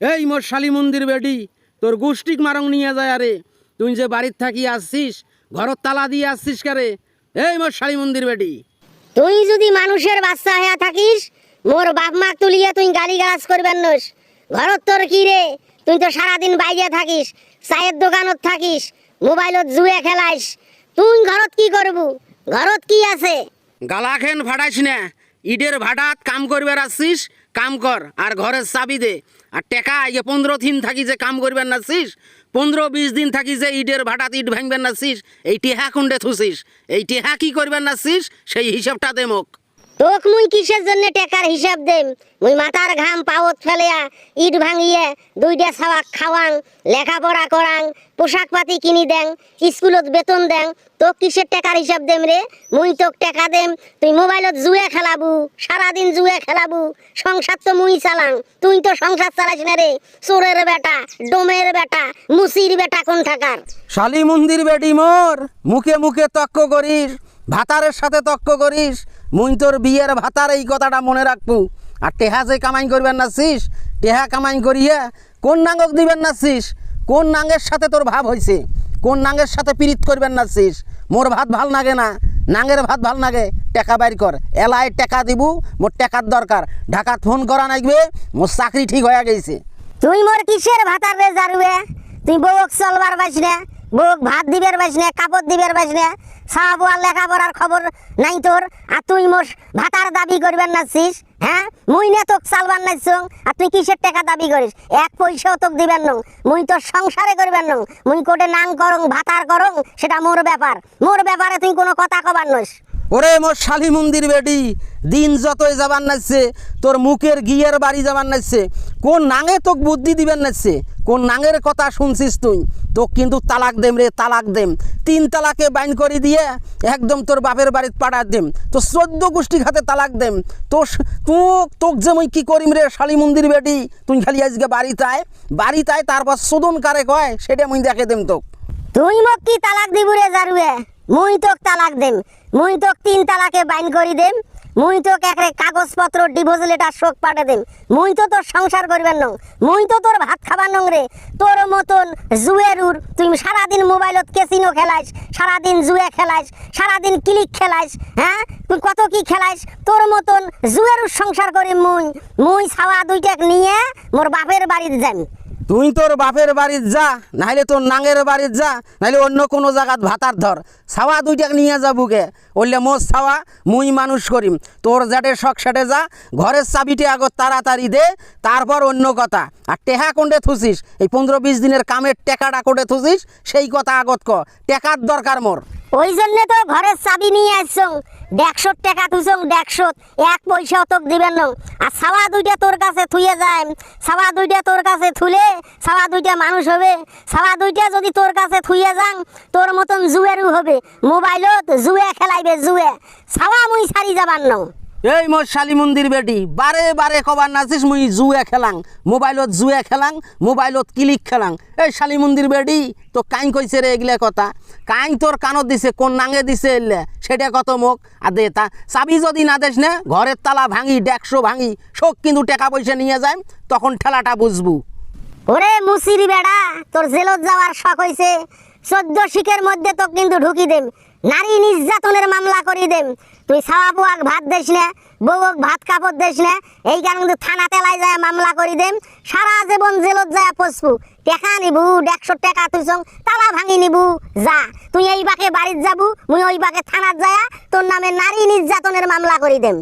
এই মোর শালি মন্দির বেডি তোর গোষ্ঠীক মারং নিয়ে যায় আরে। তুই যে বাড়ির থাকি আসছিস ঘরত তালা দিয়ে আসছিস কারে এই মোর শালি মন্দির বেডি। তুই যদি মানুষের বাচ্চা হইয়া থাকিস মোর বাপ মা তুলিয়া তুই গালি গালাজ করবেন নস। ঘরত তোর কি রে? তুই তো সারাদিন বাইরে থাকিস চায়ের দোকানত থাকিস মোবাইলত জুয়ে খেলাইস। তুই ঘরত কি করবু? ঘরত কি আছে? গালাখেন ফাটাইস না। ইডের ভাড়াত কাম করবার আসছিস কাম কর, আর ঘরের চাবি দে। আর টেকা ইয়ে পনেরো দিন থাকি যে কাম করবেন না শিস পনেরো বিশ দিন থাকি যে ইটের ভাটাত ইট ভাঙবেন না শিস এই টেহা কুণ্ডে থুসিস এই টেহা কি করবেন না শিস সেই হিসাবটা দে মোক। তোক মুই কিসের জন্য টেকার হিসাব দেম? মুই মাথার ঘাম পাওত ফেলিয়া ইট ভাঙিয়ে দুইটা ছাওয়া খাওয়াং, লেখাপড়া করাং, পোশাক পাতি কিনি দেং, স্কুলত বেতন দেং। তোক কিসের টাকার হিসাব দেম রে? মুই তোক টাকা দেম। তুই মোবাইলত জুয়ে খেলাবু, সারাদিন জুয়ে খেলাবু। সংসার তো মুই চালাং। তুই তো সংসার চালাইস না রে। চোরের বেটা, ডোমের বেটা, মুসির বেটা কোন থাকার শালি মন্দির বেটি মোর, মুখে মুখে তক্ক করিস, ভাতারের সাথে তক্ক করিস মুই তোর বিয়ের ভাতার এই কথাটা মনে রাখব। আর টেহা যে কামাই করবেন নাছিস টেহা কামাই করিয়া কোন নাঙ্গক দিবেন নাছিস কোন নাঙ্গের সাথে তোর ভাব হয়েছে কোন নাঙ্গের সাথে পীড়িত করবেন নাছিস মোর ভাত ভালো লাগে না। নাঙ্গের ভাত ভালো লাগে টাকা বাইর কর। এলাই টাকা দিব, মোর টাকার দরকার। ঢাকাত ফোন করা নাগবে মোর চাকরি ঠিক হয়ে গেছে। তুই মোর কিসের ভাতার রে জারুয়ে? তুই বউক চলবার পাইস না বউক ভাত দিবার পাইস না, কাপড় দিবার পাইস না। সব আর লেখাপড়ার খবর নাই তোর। আর তুই মোর ভাতার দাবি করবার নাছিস হ্যাঁ? মুই না তোক চালবার নাইছং আর তুই কিসের টাকা দাবি করিস? এক পয়সাও তোক দিবেন নং। মুই তোর সংসারে করবেন নং। মুই কোটে নাং করং, ভাতার করং, সেটা মোর ব্যাপার। মোর ব্যাপারে তুই কোনো কথা কবার নস ওরে মোর শালি মন্দির বেডি দিন যতই যাবার নাচছে তোর মুখের গিয়ের বাড়ি যাবার নাচছে কোন নাঙে তোক বুদ্ধি দিবেন নাচছে কোন নাঙের কথা শুনছিস তুই? তোক কিন্তু তালাক দেম রে, তালাক দেম। তিন তালাকে বাইন করে দিয়ে একদম তোর বাপের বাড়িত পাঠা দেম। তো চোদ্দ গোষ্ঠী খাতে তালাক দেম। তো তোক তোক যে মুই কি করিম রে, শালি মন্দির বেটি? তুই খালি আজকে বাড়িতে আয় বাড়িতে আয় তারপর শোধন কারে কয়, সেটা মুই দেখে দেম তোক। তুই মোক কি তালাক দিবু রে জারুয়ে? মুই তোক তালাক দেম। মুই তোক তিন তালাকে বাইন করি দেম। মুই তোক একরে কাগজপত্র ডিভোর্স লেটার শোক পাঠে দেম। মুই তো তোর সংসার করবেন নং। মুই তো তোর ভাত খাবার নং রে। তোর মতন জুয়েরুর, তুই সারাদিন মোবাইলত কেসিনো খেলাইস, সারাদিন জুয়ে খেলাইস, সারাদিন ক্লিক খেলাইস হ্যাঁ? তুই কত কি খেলাইস? তোর মতন জুয়েরুর সংসার করি মুই। মুই ছাওয়া দুইটাক নিয়ে মোর বাপের বাড়িতে যাই তুই তোর বাপের বাড়ির যা নাহলে তোর নাঙের বাড়ির যা নাহলে অন্য কোনো জায়গাত ভাতার ধর। ছাওয়া দুইটাকে নিয়ে যাবুকে বললে মোর ছাওয়া মুই মানুষ করিম। তোর যাটে শখ সেটে যা, ঘরের চাবিটি আগত তাড়াতাড়ি দে, তারপর অন্য কথা। আর টেহা কোনটে থুসিস? এই পনেরো বিশ দিনের কামের টেকাটা কোটে থুসিস? সেই কথা আগত ক। টেকার দরকার মোর। ওই জন্য তো ঘরের চাবি নিয়ে আসছং। দেড়শো টাকা তুসং দেড়শো এক পয়সাও তোক দিবেন না। আর সাওয়া দুইটা তোর কাছে থুয়ে যায় সাওয়া দুইটা তোর কাছে থুলে সাওয়া দুইটা মানুষ হবে। সাওয়া দুইটা যদি তোর কাছে থুয়ে যাং, তোর মতন জুয়েরও হবে। মোবাইলত জুয়ে খেলাইবে, জুয়ে। সাওয়া মুই সারি যাবার নং এই মোর শালি মন্দির বেটি, বারে বারে কবার নাচিস মুই জুয়ে খেলাং। মোবাইলত জুয়ে খেলাং, মোবাইলত ক্লিক খেলাং। এই শালি মন্দির বেটি তো কাইন কইছে রে এগুলা কথা। কাইন তোর কানত দিছে, কোন নাঙে দিছে এলে, সেটা কত মুখ আর দে তা, চাবি যদি না দেস না, ঘরের তালা ভাঙি ডেকশো ভাঙি সব কিন্তু টাকা পয়সা নিয়ে যায় তখন ঠেলাটা বুঝবু। ওরে মুসিরি বেড়া, তোর জেলত যাওয়ার শখ হইছে। চোদ্দ শিখের মধ্যে তো কিন্তু ঢুকি দেম। নারী নির্যাতনের মামলা করি দেম। তুই সাওয়া বুয়াক ভাত দেস না, বউক ভাত কাপড় দেস না, এই কারণে কিন্তু তেলায় যায় মামলা করি দেম। সারা জীবন জেলত যায় পশবু টেকা নিবু দেড়শো টাকা তুই সং তালা ভাঙি নিবু, যা। তুই এই বাকে বাড়িত যাবু, মুই ওই বাকে থানাত যায় তোর নামে নারী নির্যাতনের মামলা করি দেম।